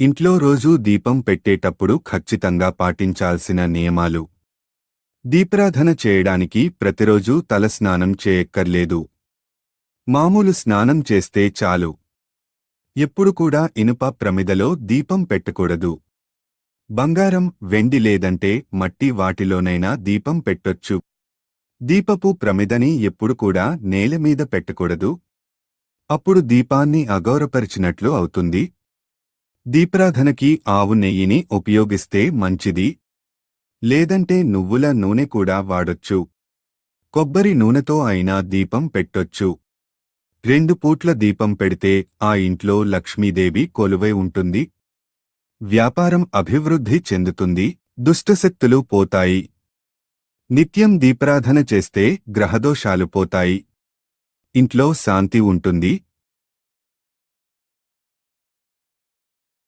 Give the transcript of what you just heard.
ఇంట్లో రోజూ దీపం పెట్టేటప్పుడు ఖచ్చితంగా పాటించాల్సిన నియమాలు. దీపారాధన చేయడానికి ప్రతిరోజూ తలస్నానం చేయక్కర్లేదు. మామూలు స్నానం చేస్తే చాలు. ఎప్పుడు కూడా ఇనుప ప్రమిదలో దీపం పెట్టకూడదు. బంగారం వెండి లేదంటే మట్టి వాటిలోనైనా దీపం పెట్టొచ్చు. దీపపు ప్రమిదని ఎప్పుడు కూడా నేలమీద పెట్టకూడదు. అప్పుడు దీపాన్ని అగౌరపరిచినట్లు అవుతుంది. దీప్రాధనకి ఆవు నెయ్యిని ఉపయోగిస్తే మంచిది. లేదంటే నువ్వుల నూనె కూడా వాడొచ్చు. కొబ్బరి నూనెతో అయినా దీపం పెట్టొచ్చు. రెండు పూట్ల దీపం పెడితే ఆ ఇంట్లో లక్ష్మీదేవి కొలువై ఉంటుంది. వ్యాపారం అభివృద్ధి చెందుతుంది. దుష్టశక్తులు పోతాయి. నిత్యం దీపారాధన చేస్తే గ్రహదోషాలు పోతాయి. ఇంట్లో శాంతి ఉంటుంది.